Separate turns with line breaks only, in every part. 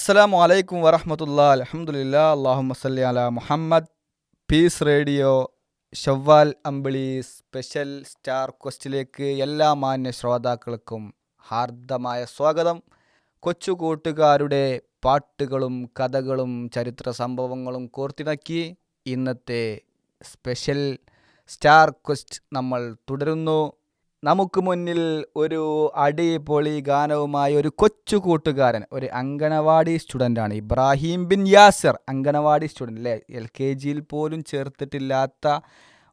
അസ്സലാമു അലൈക്കും വറഹമത്തുള്ള അലഹമുല്ല അള്ളാഹു സല്ലി അല മുഹമ്മദ്. പീസ് റേഡിയോ ഷവ്വാൽ അമ്പിളി സ്പെഷ്യൽ സ്റ്റാർ ക്വസ്റ്റിലേക്ക് എല്ലാ മാന്യ ശ്രോതാക്കൾക്കും ഹാർദമായ സ്വാഗതം. കൊച്ചു കൂട്ടുകാരുടെ പാട്ടുകളും കഥകളും ചരിത്ര സംഭവങ്ങളും കോർത്തിണക്കി ഇന്നത്തെ സ്പെഷ്യൽ സ്റ്റാർ ക്വസ്റ്റ് നമ്മൾ തുടരുന്നു. നമുക്ക് മുന്നിൽ ഒരു അടിപൊളി ഗാനവുമായി ഒരു കൊച്ചു കൂട്ടുകാരൻ ഒരു അങ്കണവാടി സ്റ്റുഡന്റാണ്. ഇബ്രാഹിം ബിൻ യാസർ അങ്കണവാടി സ്റ്റുഡന്റ് അല്ലേ? എൽ കെ ജിയിൽ പോലും ചേർത്തിട്ടില്ലാത്ത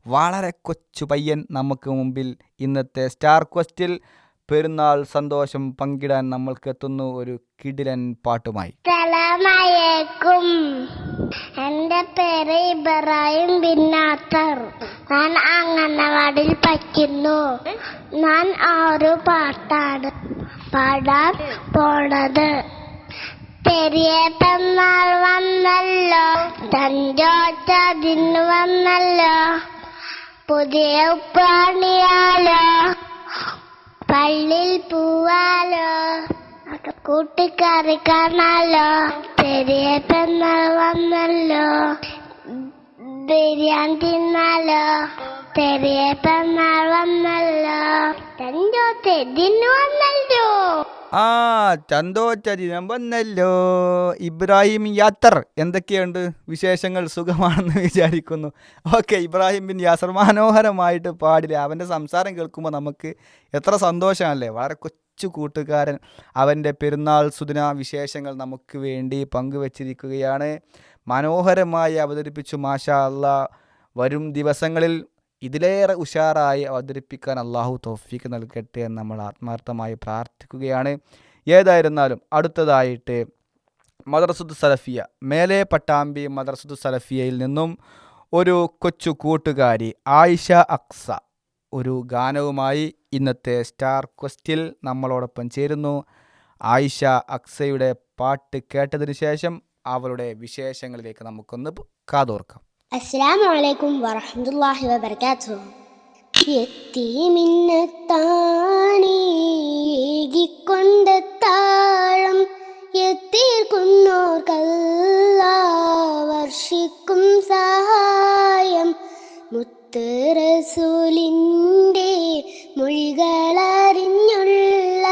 വളരെ കൊച്ചു പയ്യൻ നമുക്ക് മുമ്പിൽ ഇന്നത്തെ സ്റ്റാർ ക്വസ്റ്റിൽ പെരുന്നാൾ സന്തോഷം പങ്കിടാൻ നമ്മൾക്ക് എത്തുന്നു ഒരു കിടിലൻ പാട്ടുമായി.
സലാമലേക്കും. എന്റെ പേര് ഇബ്രാഹിം ബിന്നാത്തർ ഞാൻ അംഗനവാടിയിൽ പഠിക്കുന്നു. ഞാൻ ആറ് പാട്ടാണ് പാടാൻ പോണത്. പെരിയ തന്നാൾ വന്നല്ലോ തഞ്ചോച്ചതിന് വന്നല്ലോ പുതിയ ഉപ്പാണിയാലോ പള്ളിൽ പൂവാലോ കൂട്ടിക്കറി കാണാലോ. പെരിയ തന്നാൾ വന്നല്ലോ ബിരിയാണി തിന്നാലോ. പെരിയ പെരുന്നാൾ വന്നല്ലോ തഞ്ചോ വന്നല്ലോ.
ആ ചന്തോച്ച ദിനം വന്നല്ലോ. ഇബ്രാഹിം യാത്തർ എന്തൊക്കെയുണ്ട് വിശേഷങ്ങൾ? സുഖമാണെന്ന് വിചാരിക്കുന്നു. ഓക്കെ ഇബ്രാഹിം ബിൻ യാസർ മനോഹരമായിട്ട് പാടില്ല? അവന്റെ സംസാരം കേൾക്കുമ്പോൾ നമുക്ക് എത്ര സന്തോഷമല്ലേ? വളരെ കൊച്ചു കൂട്ടുകാരൻ. അവന്റെ പെരുന്നാൾ സുദിന വിശേഷങ്ങൾ നമുക്ക് വേണ്ടി പങ്കുവച്ചിരിക്കുകയാണ്. മനോഹരമായി അവതരിപ്പിച്ചു മാഷാ അള്ള. വരും ദിവസങ്ങളിൽ ഇതിലേറെ ഉഷാറായി അവതരിപ്പിക്കാൻ അള്ളാഹു തോഫീക്ക് നൽകട്ടെ എന്ന് നമ്മൾ ആത്മാർത്ഥമായി പ്രാർത്ഥിക്കുകയാണ്. ഏതായിരുന്നാലും അടുത്തതായിട്ട് മദ്രസുദ് സലഫിയ മേലെ പട്ടാമ്പി മദ്രസുദ് സലഫിയയിൽ നിന്നും ഒരു കൊച്ചു കൂട്ടുകാരി ആയിഷ അക്സ ഒരു ഗാനവുമായി ഇന്നത്തെ സ്റ്റാർ ക്വസ്റ്റിൽ നമ്മളോടൊപ്പം ചേരുന്നു. ആയിഷ അക്സയുടെ പാട്ട് കേട്ടതിന് ശേഷം അവളുടെ വിശേഷങ്ങളിലേക്ക് നമുക്കൊന്ന് കാതോർക്കാം.
അസ്സലാമു അലൈക്കും വറഹ്മത്തുള്ളാഹി വബറകാതുഹു. യത്തീമിന്നത്താണീകിക്കൊണ്ട താഴം എത്തിക്കുന്നോർക്കല്ല വർഷിക്കും സഹായം. മുത്ത് റസൂലിന്റെ മൊഴികളറിഞ്ഞുള്ള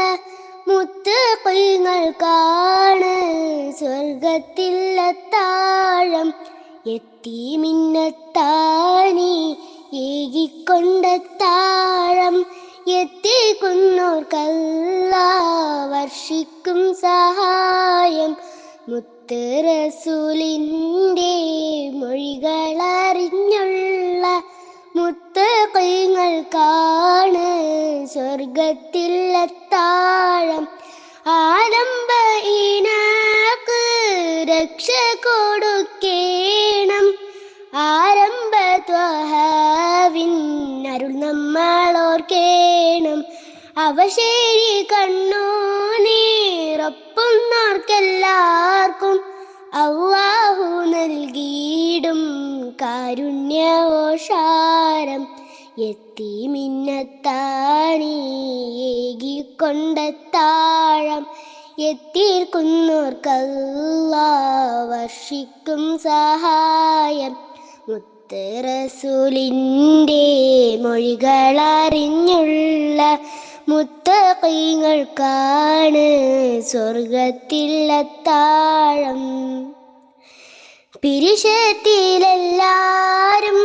മുത്ത് കൊയ്ങ്ങൾക്കാണ് സ്വർഗത്തിലെത്താഴം എത്തിമിന്നത്താണി ഏകിക്കൊണ്ട താഴം എത്തിക്കുന്നോർക്കല്ല വർഷിക്കും സഹായം. മുത്ത് റസൂലിന്റെ മൊഴികളറിഞ്ഞുള്ള മുത്ത് കൊയ്ങ്ങൾക്കാണ് സ്വർഗത്തിലെത്താഴം ആലംബ ഇനാക്ക് രക്ഷ കൊടുക്കേണം. ആരംഭ ത്വഹാവിൻ അരുൾ നമ്മളോർക്കേണം. അവശേരി കണ്ണു നീറൊപ്പുന്നോർക്കെല്ലാവർക്കും അള്ളാഹു നൽകിയിടും കാരുണ്യവോഷാരം. എത്തി മിന്നത്താണി ഏകിക്കൊണ്ട താഴം എത്തിയിരിക്കുന്നോർക്കല്ല വർഷിക്കും സഹായം. മുത്തറസൂലിന്റെ മൊഴികളറിഞ്ഞുള്ള മുത്തകൈകൾക്കാണ് സ്വർഗത്തിലത്താഴം പിരിശത്തിലെല്ലാരും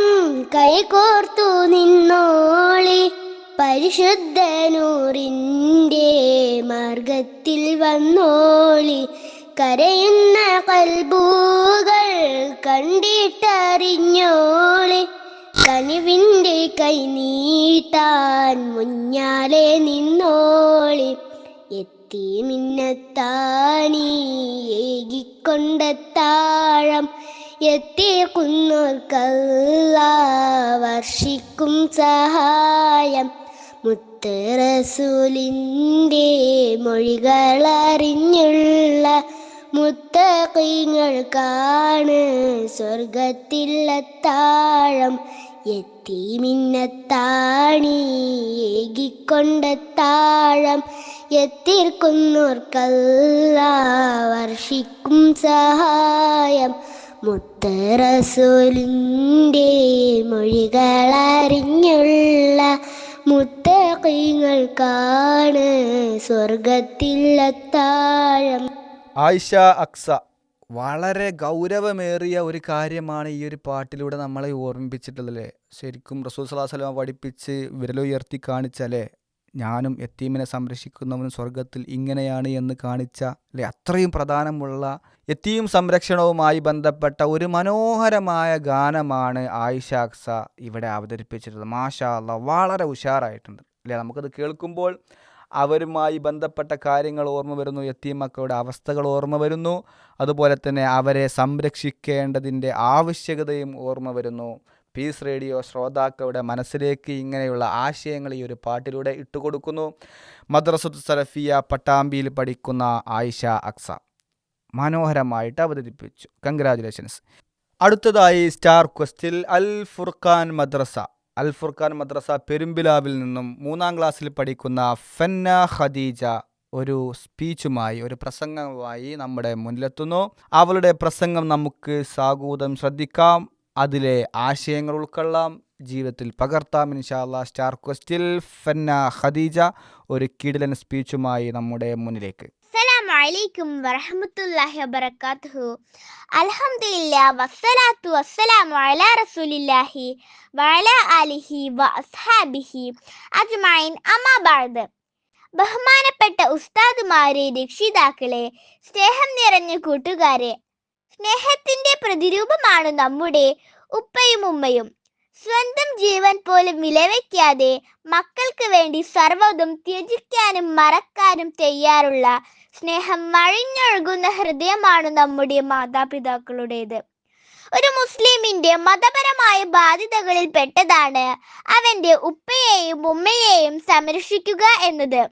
കൈകോർത്തു നിന്നോളി. പരിശുദ്ധനൂറിന്റെ മാർഗത്തിൽ വന്നോളി. കരയുന്ന കൽബൂകൾ കണ്ടിട്ടറിഞ്ഞോളി. കനിവിന്റെ കൈ നീട്ടാൻ മുഞ്ഞാലെ നിന്നോളി. എത്തി മിന്നത്താണി ഏകിക്കൊണ്ട താഴം എത്തിക്കുന്നോർക്കല്ല വർഷിക്കും സഹായം. മുത്ത് റസൂലിന്റെ മൊഴികളറിഞ്ഞുള്ള മുത്തകൈങ്ങൾക്കാണ് സ്വർഗത്തിലെത്താഴം എത്തിമിന്നത്താണി ഏകിക്കൊണ്ടത്താഴം എത്തിർക്കുന്നോർക്കല്ല വർഷിക്കും സഹായം. മുത്തറസൂലിന്റെ മൊഴികളറിഞ്ഞുള്ള മുത്തകീങ്ങൾക്കാണ് സ്വർഗത്തിലെത്താഴം.
ആയിഷ അക്സ വളരെ ഗൗരവമേറിയ ഒരു കാര്യമാണ് ഈ ഒരു പാട്ടിലൂടെ നമ്മളെ ഓർമ്മിപ്പിച്ചിട്ടുള്ളത് ശരിക്കും റസൂൽ സലാഹ് വസ്ലമ പഠിപ്പിച്ച് വിരലുയർത്തി കാണിച്ചല്ലേ? ഞാനും യത്തീമിനെ സംരക്ഷിക്കുന്നവനും സ്വർഗത്തിൽ ഇങ്ങനെയാണ് എന്ന് കാണിച്ച അല്ലെ അത്രയും പ്രധാനമുള്ള യത്തീം സംരക്ഷണവുമായി ബന്ധപ്പെട്ട ഒരു മനോഹരമായ ഗാനമാണ് ആയിഷ അക്സ ഇവിടെ അവതരിപ്പിച്ചിരുന്നത് മാഷാ അല്ലാ വളരെ ഉഷാറായിട്ടുണ്ട്. അല്ലേ നമുക്കത് കേൾക്കുമ്പോൾ അവരുമായി ബന്ധപ്പെട്ട കാര്യങ്ങൾ ഓർമ്മ വരുന്നു യത്തീം മക്കളുടെ അവസ്ഥകൾ ഓർമ്മ വരുന്നു അതുപോലെ തന്നെ അവരെ സംരക്ഷിക്കേണ്ടതിന്റെ ആവശ്യകതയും ഓർമ്മ വരുന്നു. പീസ് റേഡിയോ ശ്രോതാക്കളുടെ മനസ്സിലേക്ക് ഇങ്ങനെയുള്ള ആശയങ്ങൾ ഈ ഒരു പാട്ടിലൂടെ ഇട്ടുകൊടുക്കുന്നു. മദ്രസത്ത് സലഫിയ പട്ടാമ്പിയിൽ പഠിക്കുന്ന ആയിഷ അക്സ മനോഹരമായിട്ട് അവതരിപ്പിച്ചു. കൺഗ്രാജുലേഷൻസ് അടുത്തതായി സ്റ്റാർ ക്വസ്റ്റിൽ അൽ ഫുർഖാൻ മദ്രസ. അൽ ഫുർഖാൻ മദ്രസ പെരുമ്പിലാവിൽ നിന്നും മൂന്നാം ക്ലാസ്സിൽ പഠിക്കുന്ന ഫന്ന ഖദീജ ഒരു സ്പീച്ചുമായി ഒരു പ്രസംഗവുമായി നമ്മുടെ മുന്നിലെത്തുന്നു. അവളുടെ പ്രസംഗം നമുക്ക് സാഗൂതം ശ്രദ്ധിക്കാം. അതിലെ ആശയങ്ങൾ ഉൾക്കൊള്ളാം. ജീവിതത്തിൽ പകർത്താം ഇൻഷാല്ല സ്റ്റാർ ക്വസ്റ്റിൽ ഫന്ന ഖദീജ ഒരു കിടിലൻ സ്പീച്ചുമായി നമ്മുടെ മുന്നിലേക്ക്.
അലൈക്കും വസ്സലാത്തു വസ്സലാമു അലാ റസൂലില്ലാഹി ആലിഹി വഅസ്ഹാബിഹി അജ്മഈൻ ബഹുമാനപ്പെട്ട ഉസ്താദുമാരെ രക്ഷിതാക്കളെ സ്നേഹം നിറഞ്ഞ കൂട്ടുകാരെ സ്നേഹത്തിന്റെ പ്രതിരൂപമാണ് നമ്മുടെ ഉപ്പയും ഉമ്മയും. സ്വന്തം ജീവൻ പോലും വിലവെക്കാതെ മക്കൾക്ക് വേണ്ടി സർവതും ത്യജിക്കാനും മറക്കാനും തയ്യാറുള്ള സ്നേഹം മഴിഞ്ഞൊഴുകുന്ന ഹൃദയമാണ് നമ്മുടെ മാതാപിതാക്കളുടേത്. ഒരു മുസ്ലിമിന്റെ മതപരമായ ബാധ്യതകളിൽ പെട്ടതാണ് അവന്റെ ഉപ്പയെയും ഉമ്മയെയും സംരക്ഷിക്കുക എന്നത്.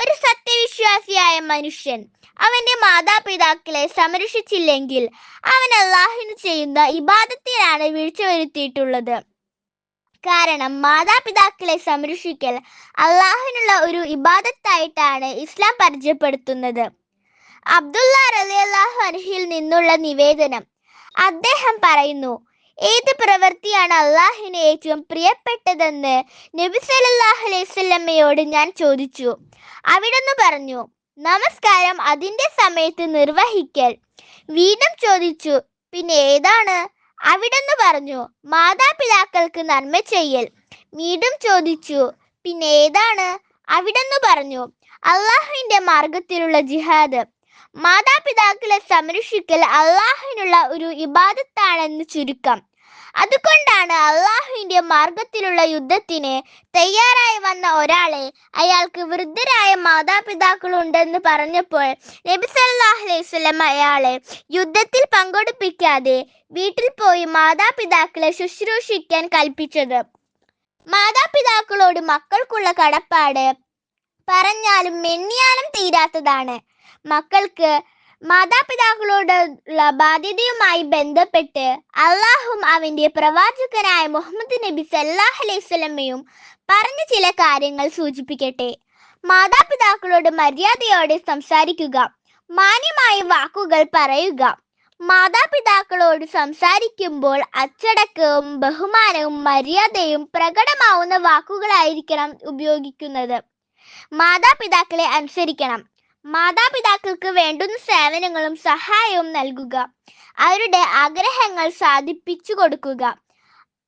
ഒരു സത്യവിശ്വാസിയായ മനുഷ്യൻ. അവന്റെ മാതാപിതാക്കളെ സംരക്ഷിച്ചില്ലെങ്കിൽ അവൻ അള്ളാഹിന് ചെയ്യുന്ന ഇബാദത്തിലാണ് വീഴ്ച വരുത്തിയിട്ടുള്ളത്. കാരണം മാതാപിതാക്കളെ സംരക്ഷിക്കൽ അള്ളാഹിനുള്ള ഒരു ഇബാദത്തായിട്ടാണ് ഇസ്ലാം പരിചയപ്പെടുത്തുന്നത്. അബ്ദുള്ള റലിയല്ലാഹു അൻഹിൽ നിന്നുള്ള നിവേദനം അദ്ദേഹം പറയുന്നു ഏത് പ്രവൃത്തിയാണ് അള്ളാഹിന് ഏറ്റവും പ്രിയപ്പെട്ടതെന്ന് നബി സല്ലല്ലാഹു അലൈഹി ഞാൻ ചോദിച്ചു. അവിടുന്ന് പറഞ്ഞു നമസ്കാരം അതിന്റെ സമയത്ത് നിർവഹിക്കൽ. വീണ്ടും ചോദിച്ചു പിന്നെ ഏതാണ്? അവിടെന്ന് പറഞ്ഞു മാതാപിതാക്കൾക്ക് നന്മ ചെയ്യൽ. വീണ്ടും ചോദിച്ചു പിന്നെ ഏതാണ്? അവിടെന്ന് പറഞ്ഞു അള്ളാഹുവിന്റെ മാർഗത്തിലുള്ള ജിഹാദ്. മാതാപിതാക്കളെ സംരക്ഷിക്കൽ അള്ളാഹുവിനുള്ള ഒരു ഇബാദത്താണെന്ന് ചുരുക്കം. അതുകൊണ്ടാണ് അള്ളാഹുവിന്റെ മാർഗത്തിലുള്ള യുദ്ധത്തിന് തയ്യാറായി വന്ന ഒരാളെ അയാൾക്ക് വൃദ്ധരായ മാതാപിതാക്കളുണ്ടെന്ന് പറഞ്ഞപ്പോൾ നബി അലൈഹി അയാളെ യുദ്ധത്തിൽ പങ്കെടുപ്പിക്കാതെ വീട്ടിൽ പോയി മാതാപിതാക്കളെ ശുശ്രൂഷിക്കാൻ കൽപ്പിച്ചത്. മാതാപിതാക്കളോട് മക്കൾക്കുള്ള കടപ്പാട് പറഞ്ഞാലും മെന്നിയാലും തീരാത്തതാണ്. മക്കൾക്ക് മാതാപിതാക്കളോടുള്ള ബാധ്യതയുമായി ബന്ധപ്പെട്ട് അള്ളാഹും അവന്റെ പ്രവാചകനായ മുഹമ്മദ് നബി സല്ലാഹ് അലൈഹി സ്വലമയും പറഞ്ഞ ചില കാര്യങ്ങൾ സൂചിപ്പിക്കട്ടെ. മാതാപിതാക്കളോട് മര്യാദയോടെ സംസാരിക്കുക മാന്യമായ വാക്കുകൾ പറയുക. മാതാപിതാക്കളോട് സംസാരിക്കുമ്പോൾ അച്ചടക്കവും ബഹുമാനവും മര്യാദയും പ്രകടമാവുന്ന വാക്കുകളായിരിക്കണം ഉപയോഗിക്കുന്നത്. മാതാപിതാക്കളെ അനുസരിക്കണം. മാതാപിതാക്കൾക്ക് വേണ്ടുന്ന സേവനങ്ങളും സഹായവും നൽകുക. അവരുടെ ആഗ്രഹങ്ങൾ സാധിപ്പിച്ചു കൊടുക്കുക.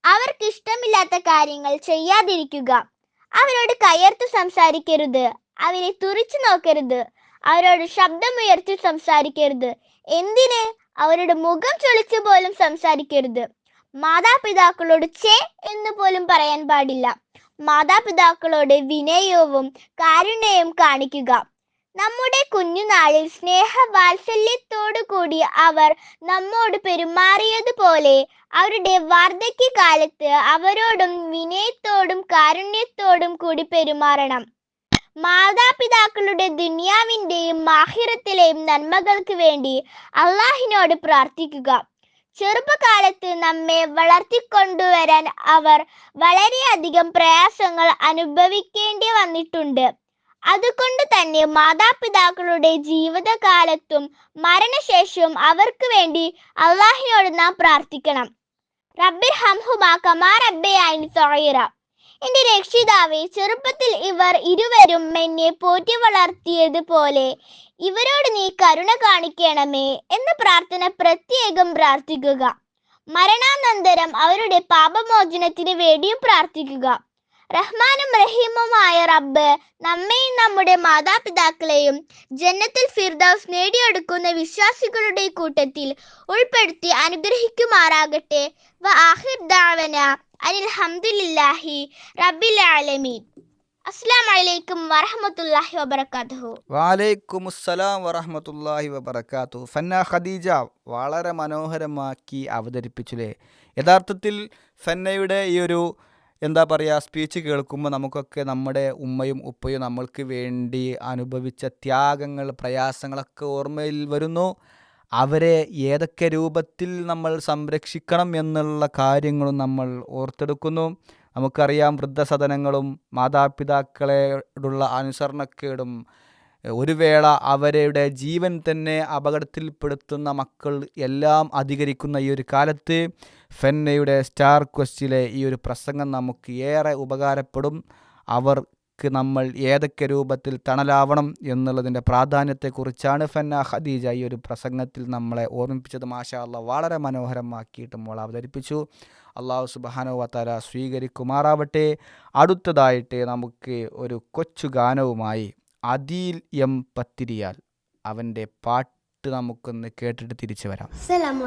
അവർക്ക് ഇഷ്ടമില്ലാത്ത കാര്യങ്ങൾ ചെയ്യാതിരിക്കുക. അവരോട് കയർത്ത് സംസാരിക്കരുത്. അവരെ തുറിച്ചു നോക്കരുത്. അവരോട് ശബ്ദമുയർത്തി സംസാരിക്കരുത്. എന്തിന്? അവരുടെ മുഖം ചൊളിച്ചു പോലും സംസാരിക്കരുത്. മാതാപിതാക്കളോട് ചേ എന്ന് പോലും പറയാൻ പാടില്ല. മാതാപിതാക്കളോട് വിനയവും കാരുണ്യവും കാണിക്കുക. നമ്മുടെ കുഞ്ഞുനാളിൽ സ്നേഹ വാത്സല്യത്തോടു കൂടി അവർ നമ്മോട് പെരുമാറിയതുപോലെ അവരുടെ വാർദ്ധക്യകാലത്ത് അവരോടും വിനയത്തോടും കാരുണ്യത്തോടും കൂടി പെരുമാറണം. മാതാപിതാക്കളുടെ ദുനിയാവിന്റെയും മാഹിറത്തിലെയും നന്മകൾക്ക് വേണ്ടി അള്ളാഹിനോട് പ്രാർത്ഥിക്കുക. ചെറുപ്പകാലത്ത് നമ്മെ വളർത്തിക്കൊണ്ടുവരാൻ അവർ വളരെയധികം പ്രയാസങ്ങൾ അനുഭവിക്കേണ്ടി വന്നിട്ടുണ്ട്. അതുകൊണ്ട് തന്നെ മാതാപിതാക്കളുടെ ജീവിതകാലത്തും മരണശേഷവും അവർക്ക് വേണ്ടി അള്ളാഹിനോട് നാം പ്രാർത്ഥിക്കണം. റബ്ബിർ ഹംഹുമാ കമാ റബ്ബയാനി സൊഹീറ എന്റെ രക്ഷിതാവെ ചെറുപ്പത്തിൽ ഇവർ ഇരുവരും എന്നെ പോറ്റി വളർത്തിയതുപോലെ ഇവരോട് നീ കരുണ കാണിക്കണമേ എന്ന പ്രാർത്ഥന പ്രത്യേകം പ്രാർത്ഥിക്കുക. മരണാനന്തരം അവരുടെ പാപമോചനത്തിന് വേണ്ടിയും പ്രാർത്ഥിക്കുക. റഹ്മാനും റഹീമുമായ റബ്ബ് നമ്മെയും നമ്മുടെ മാതാപിതാക്കളെയും ജന്നത്തിൽ ഫിർദൌസ് നേടിയെടുക്കുന്ന വിശ്വാസികളുടെ കൂട്ടത്തിൽ ഉൾപ്പെടുത്തി അനുഗ്രഹിക്കുമാറാകട്ടെ. വ ആഹിർ ദാവന അനിൽ റബ്ബിൽ ആലമീൻ. അസ്സാം വലൈക്കും വറഹമത്തല്ലാഹി വബർക്കാത്തുഹു
വാലൈക്കുമുസ്സലാം വറഹമത്തല്ലാഹി വബർക്കാത്തു ഫന്ന ഖദീജ വളരെ മനോഹരമാക്കി അവതരിപ്പിച്ചുലേ. യഥാർത്ഥത്തിൽ ഫന്നയുടെ ഈ ഒരു എന്താ പറയുക സ്പീച്ച് കേൾക്കുമ്പോൾ നമുക്കൊക്കെ നമ്മുടെ ഉമ്മയും ഉപ്പയും നമ്മൾക്ക് വേണ്ടി അനുഭവിച്ച ത്യാഗങ്ങൾ പ്രയാസങ്ങളൊക്കെ ഓർമ്മയിൽ വരുന്നു. അവരെ ഏതൊക്കെ രൂപത്തിൽ നമ്മൾ സംരക്ഷിക്കണം എന്നുള്ള കാര്യങ്ങളും നമ്മൾ ഓർത്തെടുക്കുന്നു. നമുക്കറിയാം വൃദ്ധസദനങ്ങളും മാതാപിതാക്കളോടുള്ള അനുസരണക്കേടും. ഒരു വേള അവരുടെ ജീവൻ തന്നെ അപകടത്തിൽപ്പെടുത്തുന്ന മക്കൾ എല്ലാം അധികരിക്കുന്ന ഈ ഒരു കാലത്ത് ഫെന്നയുടെ സ്റ്റാർ ക്വസ്റ്റിലെ ഈ ഒരു പ്രസംഗം നമുക്ക് ഏറെ ഉപകാരപ്പെടും. അവർക്ക് നമ്മൾ ഏതൊക്കെ രൂപത്തിൽ തണലാവണം എന്നുള്ളതിന്റെ പ്രാധാന്യത്തെക്കുറിച്ചാണ് ഫെന്ന ഖദീജ ഈ ഒരു പ്രസംഗത്തിൽ നമ്മളെ ഓർമ്മിപ്പിച്ചത്. മാഷാ വളരെ മനോഹരമാക്കിയിട്ട് മോൾ അവതരിപ്പിച്ചു. അള്ളാഹു സുബാനോ വത്താര സ്വീകരിക്കുമാറാവട്ടെ. അടുത്തതായിട്ട് നമുക്ക് ഒരു കൊച്ചു ഗാനവുമായി അദീൽ എം പത്തിരിയാൽ അവന്റെ പാട്ട് നമുക്കൊന്ന് കേട്ടിട്ട് തിരിച്ചു വരാം.
അസ്സലാമു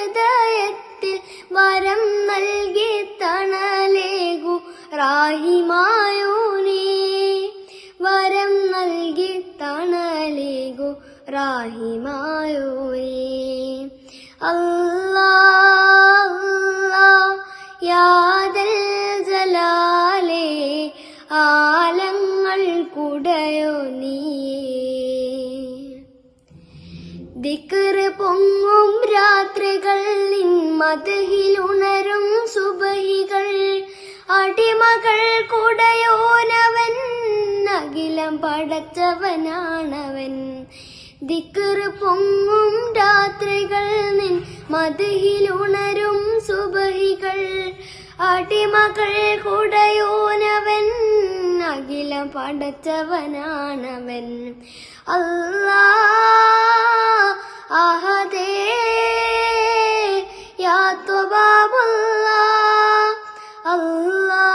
ഹൃദയത്തിൽ വരം നൽകി തണലേകു റാഹിമായൂനേ വരം നൽകി തണലേകു റാഹിമായൂനേ അല്ലാ ആലങ്ങൾ കുടയോ നീയേ. ദിക്കറ് പൊങ്ങും രാത്രികൾ നിൻ മതഹിലുണരും സുബഹികൾ. അടിമകൾ കുടയോനവൻ അഖിലം പടച്ചവനാണവൻ. ദിക്കറ് പൊങ്ങും രാത്രികൾ നിൻ മതഹിലുണരും സുബഹികൾ. അടിമകൾ കുടയോനവൻ അഖിലം പടച്ചവനാണവൻ. അല്ലാ അഹദേ യാ ത്വബാബുല്ലാ അല്ലാ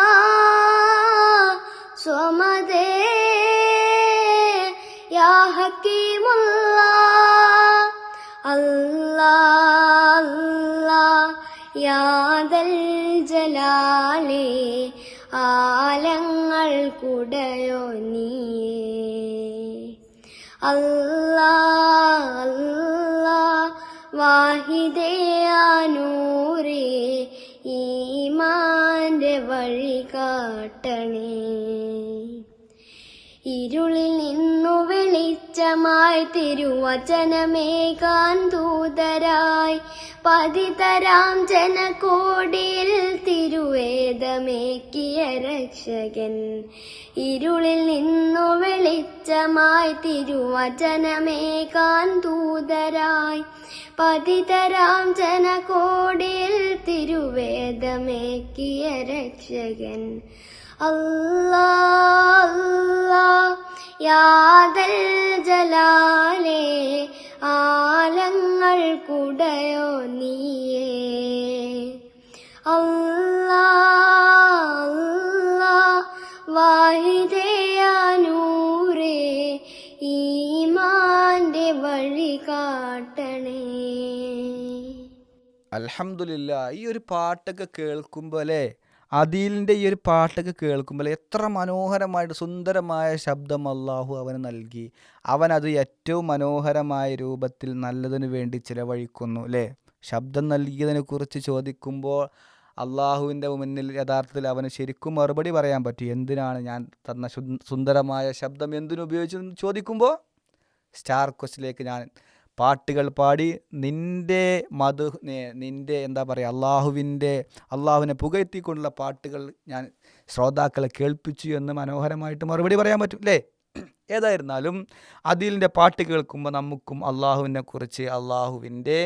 സ്വമദേ യാ ഹക്കീമുല്ലാ അല്ലാ അല്ലാ യാദൽ ജലാലേ ആലങ്ങൾ കുടയോ നീയേ. അല്ലാ അല്ലാ വാഹിദയാനൂരേ ഈമാന്റെ വഴി കാട്ടണേ ഇരുളിൽ നിന്നു വെളിച്ചമായി തിരുവചനമേ കാന്തൂതരായി പതിതരാം ജനകോടിയിൽ തിരുവേദമേക്കിയ രക്ഷകൻ. ഇരുളിൽ നിന്നു വെളിച്ചമായി തിരുവചനമേ കാന്തൂതരായി പതിതരാം ജനകോടിയിൽ തിരുവേദമേക്കിയ രക്ഷകൻ. യാദൽ ജലാലേ ആലങ്ങൾ കുടയോ നീയേ. വാഹിദയാനൂരേ ഈമാന്റെ വഴി കാട്ടണേ.
അൽഹംദുലില്ല ഈ ഒരു പാട്ടൊക്കെ കേൾക്കുമ്പോൾ അല്ലേ അദീലിന്റെ ഈ ഒരു പാട്ടൊക്കെ കേൾക്കുമ്പോൾ എത്ര മനോഹരമായിട്ട് സുന്ദരമായ ശബ്ദം അള്ളാഹു അവന് നൽകി. അവൻ അത് ഏറ്റവും മനോഹരമായ രൂപത്തിൽ നല്ലതിനു വേണ്ടി ചിലവഴിക്കുന്നു അല്ലേ ശബ്ദം നൽകിയതിനെക്കുറിച്ച് ചോദിക്കുമ്പോൾ അള്ളാഹുവിന്റെ മുന്നിൽ യഥാർത്ഥത്തിൽ അവന് ശരിക്കും മറുപടി പറയാൻ പറ്റും. എന്തിനാണ് ഞാൻ തന്ന സുന്ദരമായ ശബ്ദം എന്തിനുപയോഗിച്ചു എന്ന് ചോദിക്കുമ്പോൾ സ്റ്റാർ ക്വസ്റ്റിലേക്ക് ഞാൻ പാട്ടുകൾ പാടി നിന്റെ മധു നിന്റെ എന്താ പറയുക അള്ളാഹുവിന്റെ അള്ളാഹുവിനെ പുകഴ്ത്തിക്കൊണ്ടുള്ള പാട്ടുകൾ ഞാൻ ശ്രോതാക്കളെ കേൾപ്പിച്ചു എന്ന് മനോഹരമായിട്ട് മറുപടി പറയാൻ പറ്റും അല്ലേ ഏതായിരുന്നാലും അതിലിന്റെ പാട്ട് കേൾക്കുമ്പോൾ നമുക്കും അള്ളാഹുവിനെ കുറിച്ച് അള്ളാഹുവിന്റെ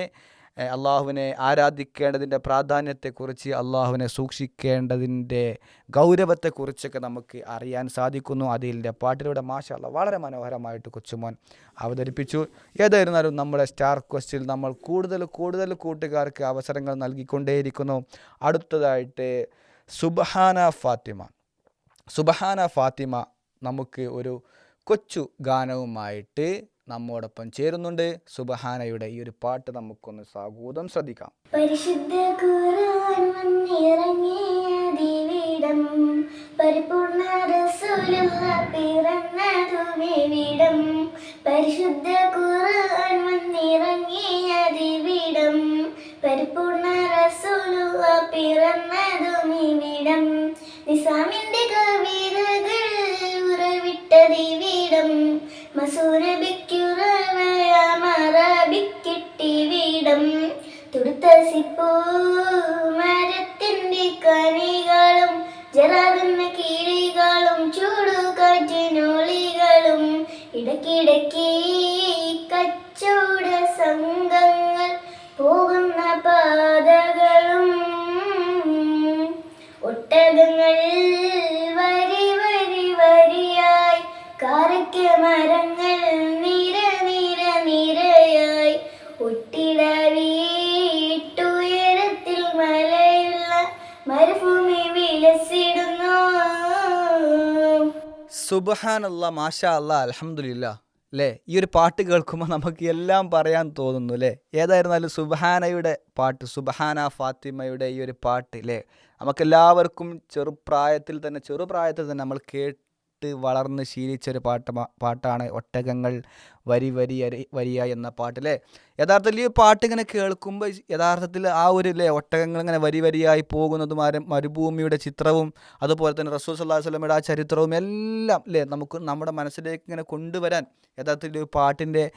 അള്ളാഹുവിനെ ആരാധിക്കേണ്ടതിന്റെ പ്രാധാന്യത്തെക്കുറിച്ച് അള്ളാഹുവിനെ സൂക്ഷിക്കേണ്ടതിന്റെ ഗൗരവത്തെക്കുറിച്ചൊക്കെ നമുക്ക് അറിയാൻ സാധിക്കുന്നു. അതിലിന്റെ പാട്ടിലൂടെ മാഷാള്ള വളരെ മനോഹരമായിട്ട് കൊച്ചുമോൻ അവതരിപ്പിച്ചു. ഏതായിരുന്നാലും നമ്മുടെ സ്റ്റാർ ക്വസ്റ്റിൽ നമ്മൾ കൂടുതൽ കൂടുതൽ കൂട്ടുകാർക്ക് അവസരങ്ങൾ നൽകിക്കൊണ്ടേയിരിക്കുന്നു. അടുത്തതായിട്ട് സുബഹാന ഫാത്തിമ. സുബഹാന ഫാത്തിമ നമുക്ക് ഒരു കൊച്ചു ഗാനവുമായിട്ട് നമ്മോടൊപ്പം ചേരുന്നുണ്ട്. സുബഹാനയുടെ ഈ ഒരു പാട്ട് നമുക്കൊന്ന് സാഗൂതം ശ്രദ്ധിക്കാം.
പരിശുദ്ധ പരിപൂർണ പിറന്നതുമിവിടം പരിശുദ്ധ ഖുർആൻ നിസാമിന്റെ ഇടയ്ക്കിടയ്ക്ക് കച്ചവട സംഘങ്ങൾ പോകുന്ന പാതകളും ഒട്ടകങ്ങൾ വരി വരി വരിയായി കാരക്ക മരങ്ങൾ നിര നിര നിരയായി ഒട്ടിട വീട്ടുയരത്തിൽ മലയുള്ള മരുഭൂമി വിലസിടുന്നു.
സുബഹാനല്ല മാഷാ അല്ല അലഹമുല്ല അല്ലേ ഈ ഒരു പാട്ട് കേൾക്കുമ്പോൾ നമുക്ക് എല്ലാം പറയാൻ തോന്നുന്നു അല്ലേ ഏതായിരുന്നാലും സുബഹാനയുടെ പാട്ട് സുബഹാന ഫാത്തിമയുടെ ഈ ഒരു പാട്ട് അല്ലേ നമുക്കെല്ലാവർക്കും ചെറുപ്രായത്തിൽ തന്നെ ചെറുപ്രായത്തിൽ തന്നെ നമ്മൾ കേട്ട് വളർന്ന് ശീലിച്ചൊരു പാട്ട് പാട്ടാണ് ഒട്ടകങ്ങൾ വരി വരി വരിയ എന്ന പാട്ട് അല്ലേ യഥാർത്ഥത്തിൽ ഈ പാട്ട് ഇങ്ങനെ കേൾക്കുമ്പോൾ യഥാർത്ഥത്തിൽ ആ ഒരു അല്ലേ ഒട്ടകങ്ങൾ ഇങ്ങനെ വരി വരിയായി പോകുന്നതും മരുഭൂമിയുടെ ചിത്രവും അതുപോലെ തന്നെ റസൂൽ സല്ലാഹു സ്വലമയുടെ ആ ചരിത്രവും എല്ലാം അല്ലേ നമുക്ക് നമ്മുടെ മനസ്സിലേക്ക് ഇങ്ങനെ കൊണ്ടുവരാൻ യഥാർത്ഥത്തിൽ ഈ പാട്ടിന്റെ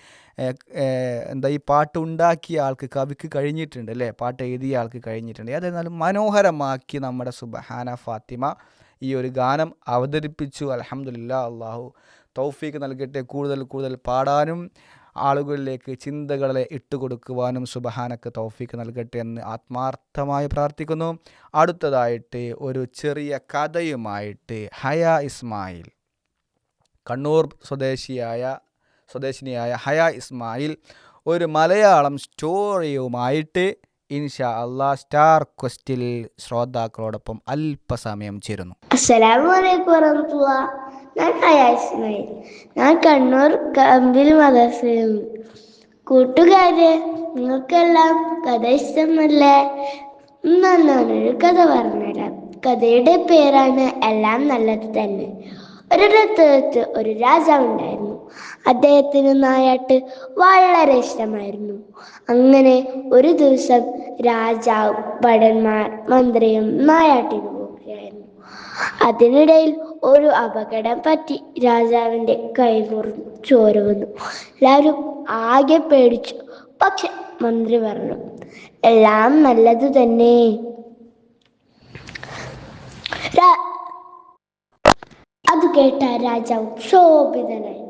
എന്താ ഈ പാട്ട് ഉണ്ടാക്കിയ ആൾക്ക് കവിക്ക് കഴിഞ്ഞിട്ടുണ്ട് അല്ലേ പാട്ട് എഴുതിയ ആൾക്ക് കഴിഞ്ഞിട്ടുണ്ട്. ഏതായിരുന്നാലും മനോഹരമാക്കി നമ്മുടെ സുബഹാന ഫാത്തിമ ഈ ഒരു ഗാനം അവതരിപ്പിച്ചു. അലഹമുല്ല അള്ളാഹു തൗഫീക്ക് നൽകട്ടെ. കൂടുതൽ കൂടുതൽ പാടാനും ആളുകളിലേക്ക് ചിന്തകളെ ഇട്ടുകൊടുക്കുവാനും സുബഹാനക്ക് തൗഫീക്ക് നൽകട്ടെ എന്ന് ആത്മാർത്ഥമായി പ്രാർത്ഥിക്കുന്നു. അടുത്തതായിട്ട് ഒരു ചെറിയ കഥയുമായിട്ട് ഹയ ഇസ്മായിൽ. കണ്ണൂർ സ്വദേശിയായ സ്വദേശിനിയായ ഹയ ഇസ്മായിൽ ഒരു മലയാളം സ്റ്റോറിയുമായിട്ട് ഇൻഷാ അള്ളാ സ്റ്റാർ ക്വസ്റ്റിൽ ശ്രോതാക്കളോടൊപ്പം അല്പസമയം ചേരുന്നു.
ഞാൻ ഹയാ ഞാൻ കണ്ണൂർ കമ്പിൽ മദർസയിൽ കൂട്ടുകാരെ നിങ്ങൾക്കെല്ലാം കഥ ഇഷ്ടമല്ലേ? ഞാനൊരു കഥ പറഞ്ഞുതരാം. കഥയുടെ പേരാണ് എല്ലാം നല്ലത് തന്നെ. ഒരിടത്ത് ഒരു രാജാവുണ്ടായിരുന്നു. അദ്ദേഹത്തിന് നായാട്ട് വളരെ ഇഷ്ടമായിരുന്നു. അങ്ങനെ ഒരു ദിവസം രാജാവ് ഭടന്മാർ മന്ത്രിയും നായാട്ടിന് പോവുകയായിരുന്നു. അതിനിടയിൽ ഒരു അപകടം പറ്റി രാജാവിന്റെ കൈ മുറിഞ്ഞു ചോര വന്നു. എല്ലാവരും ആകെ പേടിച്ചു. പക്ഷെ മന്ത്രി പറഞ്ഞു എല്ലാം നല്ലത് തന്നെ. അത് കേട്ട രാജാവ് ക്ഷോഭിതനായി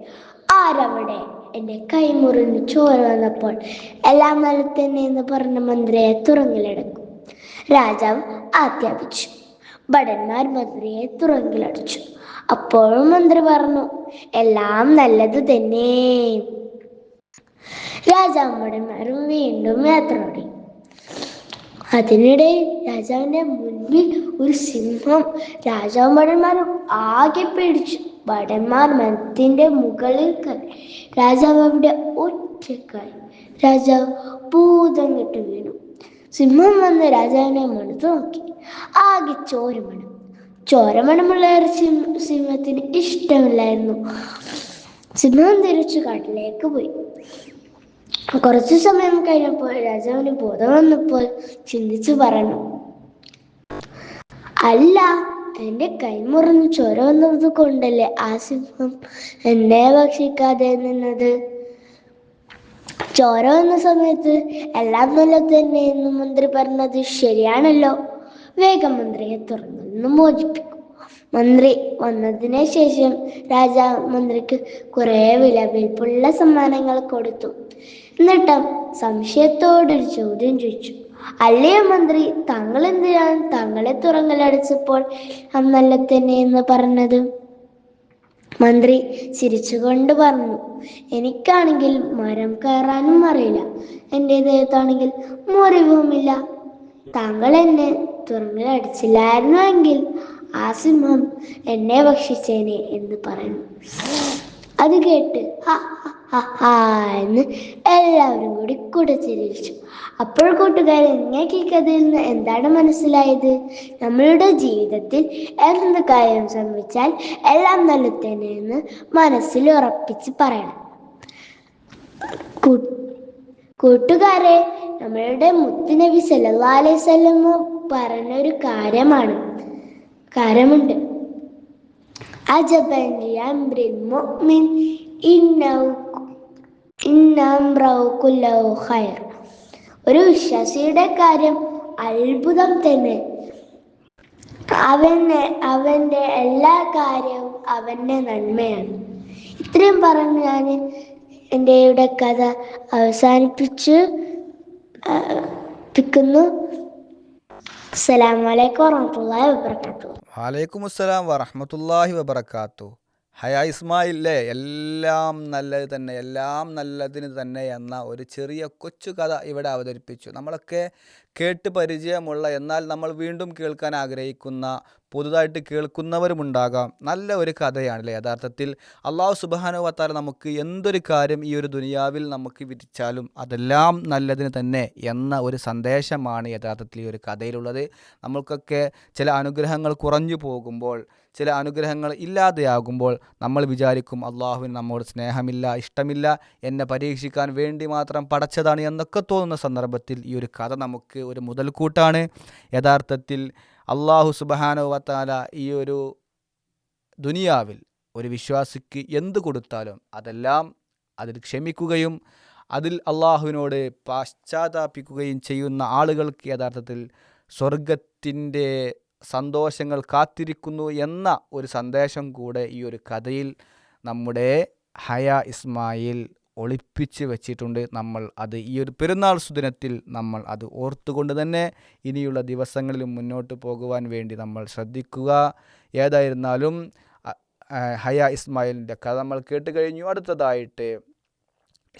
ആരവിടെ? എന്റെ കൈ മുറിഞ്ഞ് ചോര വന്നപ്പോൾ എല്ലാം നല്ല തന്നെ എന്ന് പറഞ്ഞ മന്ത്രിയെ തുറങ്കിലടക്കും. രാജാവ് ആജ്ഞാപിച്ചു. ഭടന്മാർ മന്ത്രിയെ തുറങ്കിലടച്ചു. അപ്പോഴും മന്ത്രി പറഞ്ഞു എല്ലാം നല്ലത് തന്നെ. രാജാവും ഭടന്മാരും വീണ്ടും യാത്ര തുടങ്ങി. അതിനിടെ രാജാവിന്റെ മുൻപിൽ ഒരു സിംഹം രാജാവും ഭടന്മാരും ആകെ പേടിച്ചു. ഭടന്മാർ മരത്തിന്റെ മുകളിൽ കയറി. രാജാവ് അവിടെ ഒറ്റക്കായി രാജാവ് ഭൂതം കെട്ട് വീണു.
സിംഹം വന്ന് രാജാവിനെ മണത്ത് നോക്കി. ആകെ ചോരമണം. ചോരമണമുള്ള സിംഹത്തിന് ഇഷ്ടമില്ലായിരുന്നു. സിംഹം തിരിച്ചു കാട്ടിലേക്ക് പോയി. കുറച്ചു സമയം കഴിഞ്ഞപ്പോൾ രാജാവിന് ബോധം വന്നപ്പോൾ ചിന്തിച്ചു പറഞ്ഞു. അല്ല എന്റെ കൈ മുറിഞ്ഞ് ചൊര വന്നത് കൊണ്ടല്ലേ ആ സിംഹം എന്നെ ഭക്ഷിക്കാതെ നിന്നത്? ചോര വന്ന സമയത്ത് എല്ലാം നല്ല തന്നെ എന്ന് മന്ത്രി പറഞ്ഞത് ശരിയാണല്ലോ. വേഗം മന്ത്രിയെ തുറന്നു മോചിപ്പിക്കും. മന്ത്രി വന്നതിന് ശേഷം രാജാവ് മന്ത്രിക്ക് കുറെ വിലപിൽപ്പുള്ള സമ്മാനങ്ങൾ കൊടുത്തു. എന്നിട്ട് സംശയത്തോടൊരു ചോദ്യം ചോദിച്ചു. അല്ലയോ മന്ത്രി? താങ്കൾ എന്തിനാണ് താങ്കളെ തുറങ്ങലടിച്ചപ്പോൾ അന്നല്ല തന്നെ എന്ന് പറഞ്ഞത്? മന്ത്രി ചിരിച്ചുകൊണ്ട് പറഞ്ഞു എനിക്കാണെങ്കിൽ മരം കയറാനും അറിയില്ല. എന്റെ ദേഹത്താണെങ്കിൽ മുറിവുമില്ല. താങ്കൾ എന്നെ തുറങ്ങലടിച്ചില്ലായിരുന്നുവെങ്കിൽ ആ സിംഹം എന്നെ ഭക്ഷിച്ചേനെ എന്ന് പറഞ്ഞു. അത് കേട്ട് ഹാ ഹാ എന്ന് എല്ലാവരും കൂടി കുടച്ചിരിച്ചു. അപ്പോൾ കൂട്ടുകാരെ നിങ്ങൾക്ക് ഈ കഥയിൽ നിന്ന് എന്താണ് മനസ്സിലായത്? നമ്മളുടെ ജീവിതത്തിൽ എന്ത് കാര്യം സംഭവിച്ചാൽ എല്ലാം നല്ല തന്നെയെന്ന് മനസ്സിൽ ഉറപ്പിച്ച് പറയണം. കൂട്ടുകാരെ നമ്മളുടെ മുത്തുനബി സല്ലല്ലാഹു അലൈഹി വസല്ലമ പറഞ്ഞൊരു കാര്യമാണ്. കാര്യമുണ്ട്. അജബൻ لامر المؤمن ഇന്നഹു ഇന്ന അംറഹു കുല്ലഹു ഖൈർ ഒരു വിശ്വാസിയുടെ കാര്യം അത്ഭുതം തന്നെ. അവന് അവന്റെ എല്ലാ കാര്യവും അവന്റെ നന്മയാണ്. ഇത്രയും പറഞ്ഞ് ഞാൻ എന്റെ ഇവിടെ കഥ അവസാനിപ്പിച്ചു. പിക്കുന്നു അസലാമലൈക്കും വറഹ്മത്തുള്ളാഹി വബറകാതുഹു.
വാലൈക്കും അസ്സലാം വറഹമത്തല്ലാഹി വബർക്കാത്തു ഹയ ഇസ്മായില്ലേ എല്ലാം നല്ലത് തന്നെ എല്ലാം നല്ലതിന് തന്നെ എന്ന ഒരു ചെറിയ കൊച്ചു കഥ ഇവിടെ അവതരിപ്പിച്ചു. നമ്മളൊക്കെ കേട്ട് പരിചയമുള്ള എന്നാൽ നമ്മൾ വീണ്ടും കേൾക്കാൻ ആഗ്രഹിക്കുന്ന പുതുതായിട്ട് കേൾക്കുന്നവരുമുണ്ടാകാം. നല്ല ഒരു കഥയാണല്ലേ? യഥാർത്ഥത്തിൽ അള്ളാഹു സുബാനുവത്താല നമുക്ക് എന്തൊരു കാര്യം ഈ ഒരു ദുനിയാവിൽ നമുക്ക് വിധിച്ചാലും അതെല്ലാം നല്ലതിന് തന്നെ എന്ന ഒരു സന്ദേശമാണ് യഥാർത്ഥത്തിൽ ഈ ഒരു കഥയിലുള്ളത്. നമ്മൾക്കൊക്കെ ചില അനുഗ്രഹങ്ങൾ കുറഞ്ഞു പോകുമ്പോൾ ചില അനുഗ്രഹങ്ങൾ ഇല്ലാതെയാകുമ്പോൾ നമ്മൾ വിചാരിക്കും അള്ളാഹുവിന് നമ്മോട് സ്നേഹമില്ല ഇഷ്ടമില്ല എന്നെ പരീക്ഷിക്കാൻ വേണ്ടി മാത്രം പടച്ചതാണ് എന്നൊക്കെ തോന്നുന്ന സന്ദർഭത്തിൽ ഈ ഒരു കഥ നമുക്ക് ഒരു മുതൽക്കൂട്ടാണ്. യഥാർത്ഥത്തിൽ അള്ളാഹു സുബഹാനുവത്താല ഈ ഒരു ദുനിയാവിൽ ഒരു വിശ്വാസിക്ക് എന്ത് കൊടുത്താലും അതെല്ലാം അതിൽ ക്ഷമിക്കുകയും അതിൽ അള്ളാഹുവിനോട് പാശ്ചാത്താപിക്കുകയും ചെയ്യുന്ന ആളുകൾക്ക് യഥാർത്ഥത്തിൽ സ്വർഗത്തിന്റെ സന്തോഷങ്ങൾ കാത്തിരിക്കുന്നു എന്ന ഒരു സന്ദേശം കൂടെ ഈ ഒരു കഥയിൽ നമ്മുടെ ഹയ ഇസ്മായിൽ ഒളിപ്പിച്ച് വെച്ചിട്ടുണ്ട് നമ്മൾ അത് ഈ ഒരു പെരുന്നാൾ സുദിനത്തിൽ നമ്മൾ അത് ഓർത്തുകൊണ്ട് തന്നെ ഇനിയുള്ള ദിവസങ്ങളിലും മുന്നോട്ട് പോകുവാൻ വേണ്ടി നമ്മൾ ശ്രദ്ധിക്കുക. ഏതായിരുന്നാലും ഹയ ഇസ്മായിലിന്റെ കഥ നമ്മൾ കേട്ട് കഴിഞ്ഞു. അടുത്തതായിട്ട്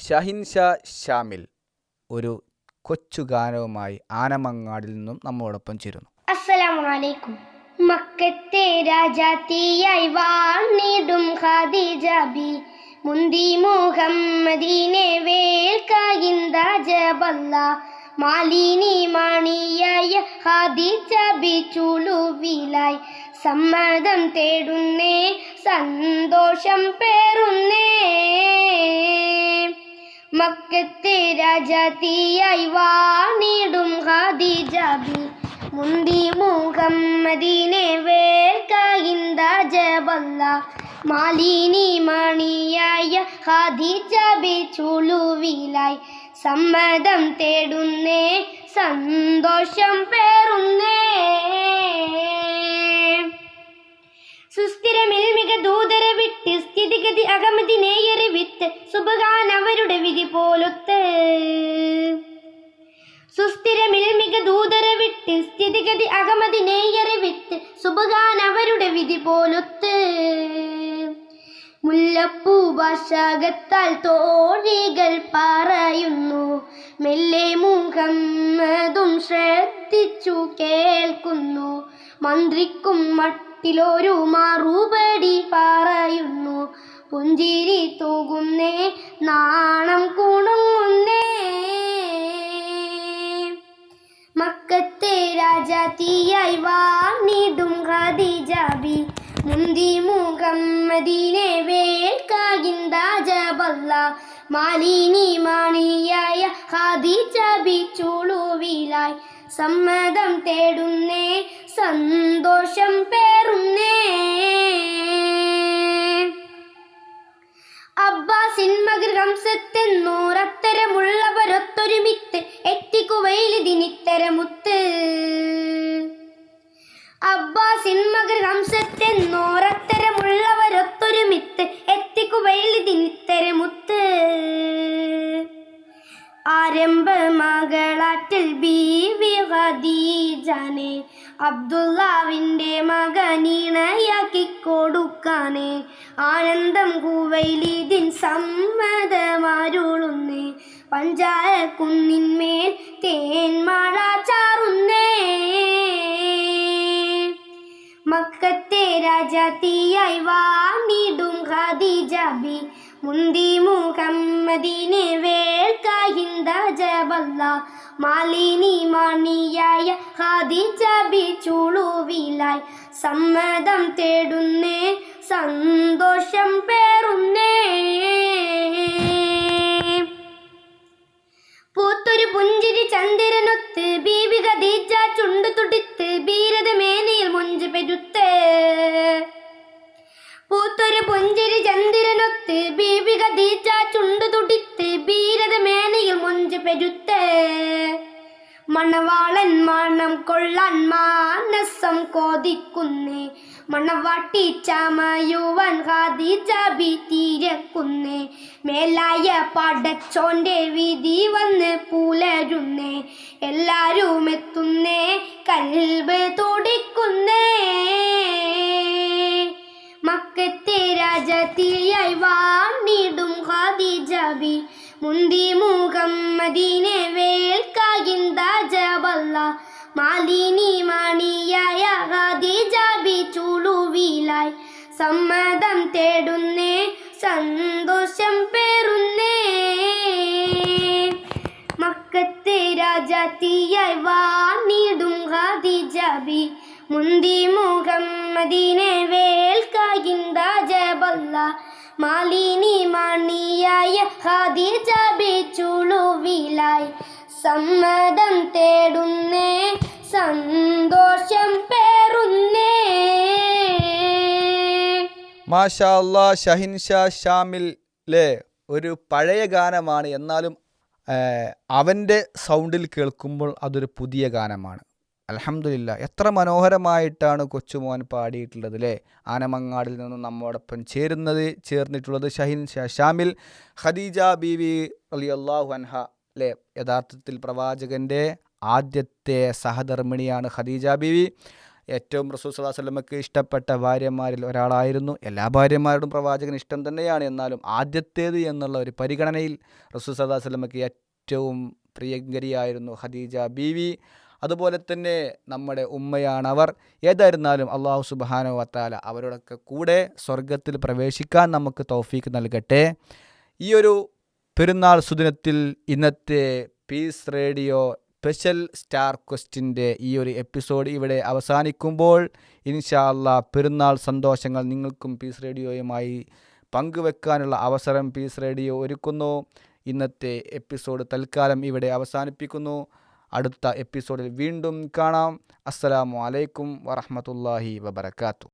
ഷഹിൻ ഷാ ഷാമിൽ ഒരു കൊച്ചു ഗാനവുമായി ആനമങ്ങാടിൽ നിന്നും നമ്മോടൊപ്പം ചേരുന്നു.
അസ്സലാമലൈക്കും മക്കത്തെ രാജാത്തിയായി വാണിടും ഖാദിജ ബി. മുന്തി മുഹമ്മദിനെ വേൽക്കായിന്ത ജബല്ല. മാലിനി മണിയായ ഹാദി ചബിച്ചുളുവിലായി ചുളുവിലായി സമ്മതം തേടുന്നേ സന്തോഷം പേറുന്നേ. മക്കത്തെ രാജാത്തിയായി വാണിടും ഹാദി ജബി മുന്തി മുഹമ്മദിനെ വേൽക്കായിന്ത ജബല്ല. മാലിനി മണിയായ ഖദീജബി ചുളുവിലായി സമ്മതം തേടുന്നേ സന്തോഷം പേറുന്നേ. സുസ്ഥിരമിൽ മിക ദൂതര വിട്ട് സ്ഥിതിഗതി അകമതിനേയറി വിത്ത് സുബഹാൻ അവരുടെ വിധി പോലൊത്ത്. സുസ്ഥിരമിൽ മിക ദൂതര വിട്ട് സ്ഥിതിഗതി അകമതിനേയറി വിത്ത് സുബഹാൻ അവരുടെ വിധി പോലൊത്ത്. ഭാഷാകത്താൽ തോഴികൾ പറയുന്നു. മെല്ലെ മുഹമ്മതും ശ്രദ്ധിച്ചു കേൾക്കുന്നു. മന്ത്രിക്കും മട്ടിലൊരു മറുപടി പറയുന്നു. പുഞ്ചിരി തൂകുന്നേ നാണം കുണുങ്ങുന്നേ. രാജാത്തിയായി വാണിടും ഖദീജബി മുന്തി മുഹമ്മദിനെ വേൽക്കാകിന്താജബല്ല മാലിനി മണിയായ ഖദീജബി ചുളുവിലായി. സമ്മതം തേടുന്നേ സന്തോഷം പേറുന്നേ. അബ്ബാസിൻ മകർ ഹംസത്തെന്നോരത്തരമുള്ളവരൊത്തൊരുമിത്ത് എത്തിക്കുവയിലിതിനിത്തരമുത്ത് അബ്ബാസിൻ മകർ ഹംസത്തെന്നോരത്തരമുള്ളവരൊത്തൊരുമിത്ത് എത്തിക്കുവയിലിതിനിത്തരമുത്ത് ആരംഭ മകളാറ്റൽ ബീവി ഖദീജാനെ അബ്ദുല്ലാവിന്റെ മകനീണയാക്കി കൊടുക്കാനെ ആനന്ദം കൂവയിലിതിൻ സമ്മതമാരുളുന്നേ പഞ്ചാര കുന്നിന്മേൽ തേൻമഴ ചാറുന്നേ. മക്കത്തെ രാജാത്തിയായി വാണിടും ഖദീജബി മുന്തി മുഹമ്മദിനെ വേൽക്കാഹിന്ദജബല്ല മാലിനി മണിയായ ഖദീജബി ചുളുവിലായി. സമ്മതം തേടുന്നേ സന്തോഷം പേറുന്നേ. കൊള്ളാൻ മാനസം കോതിക്കുന്നേ. മണവാട്ടി ചമയുവൻ ജാബി തീരക്കുന്നേ. മേലായ പടച്ചോന്റെ വിധി വന്ന് പുലരുന്നേ. എല്ലാരും എത്തുന്നേ കൽബ് തുടിക്കുന്നേ. മക്കത്തെ രാജത്തിയായി വാണിടും ജാബി. മുന്തി മുഖം മദീനെ മുഹമ്മദിനെ വേൽക്കാകിന്താജബല്ല മാലിനി മണിയായ ഖദീജബി ചുളുവിലായി സമ്മതം തേടുന്നേ സന്തോഷം പേറുന്നേ. മക്കത്തെ രാജാത്തിയായി വാണിടും ഖദീജബി മുന്തി മുഹമ്മദിനെ വേൽക്കാകിന്താജബല്ല മാലിനി മണിയായ ഖദീജബി ചുളുവിലായി സമ്മതം തേടുന്നേ സന്തോഷം പേറുന്നേ.
മാഷാല്ല ഷഹിൻഷാ ഷാമിലെ ഒരു പഴയ ഗാനമാണ്. എന്നാലും അവന്റെ സൗണ്ടിൽ കേൾക്കുമ്പോൾ അതൊരു പുതിയ ഗാനമാണ്. അലഹമില്ല എത്ര മനോഹരമായിട്ടാണ് കൊച്ചുമോൻ പാടിയിട്ടുള്ളത് അല്ലേ ആനമങ്ങാടിൽ നിന്നും നമ്മോടൊപ്പം ചേരുന്നത് ചേർന്നിട്ടുള്ളത് ഷഹിൻ ഷാമിൽ ഖദീജ ബീവി അലി അള്ളാഹു അൻഹ അല്ലേ യഥാർത്ഥത്തിൽ പ്രവാചകന്റെ ആദ്യത്തെ സഹധർമ്മിണിയാണ് ഖദീജ ബീവി. ഏറ്റവും റസൂൽ സല്ലാ വല്ലമക്ക് ഇഷ്ടപ്പെട്ട ഭാര്യമാരിൽ ഒരാളായിരുന്നു. എല്ലാ ഭാര്യമാരോടും പ്രവാചകൻ ഇഷ്ടം തന്നെയാണ്. എന്നാലും ആദ്യത്തേത് എന്നുള്ള ഒരു പരിഗണനയിൽ റസൂൽ സല്ലാ വല്ലമക്ക് ഏറ്റവും പ്രിയങ്കരിയായിരുന്നു ഖദീജ ബീവി. അതുപോലെ തന്നെ നമ്മുടെ ഉമ്മയാണ് അവർ ഏതായിരുന്നാലും അള്ളാഹു സുബാനോ വത്താല അവരോടൊക്കെ കൂടെ സ്വർഗത്തിൽ പ്രവേശിക്കാൻ നമുക്ക് തൗഫീക്ക് നൽകട്ടെ. ഈ ഒരു പെരുന്നാൾ സുദിനത്തിൽ ഇന്നത്തെ പീസ് റേഡിയോ സ്പെഷ്യൽ സ്റ്റാർ ക്വസ്റ്റിന്റെ ഈ ഒരു എപ്പിസോഡ് ഇവിടെ അവസാനിക്കുമ്പോൾ ഇൻഷാല്ല പെരുന്നാൾ സന്തോഷങ്ങൾ നിങ്ങൾക്കും പീസ് റേഡിയോയുമായി പങ്കുവെക്കാനുള്ള അവസരം പീസ് റേഡിയോ ഒരുക്കുന്നു. ഇന്നത്തെ എപ്പിസോഡ് തൽക്കാലം ഇവിടെ അവസാനിപ്പിക്കുന്നു. അടുത്ത എപ്പിസോഡിൽ വീണ്ടും കാണാം. അസ്സലാമു അലൈക്കും വറഹമത്തല്ലാഹി വബർക്കാത്തു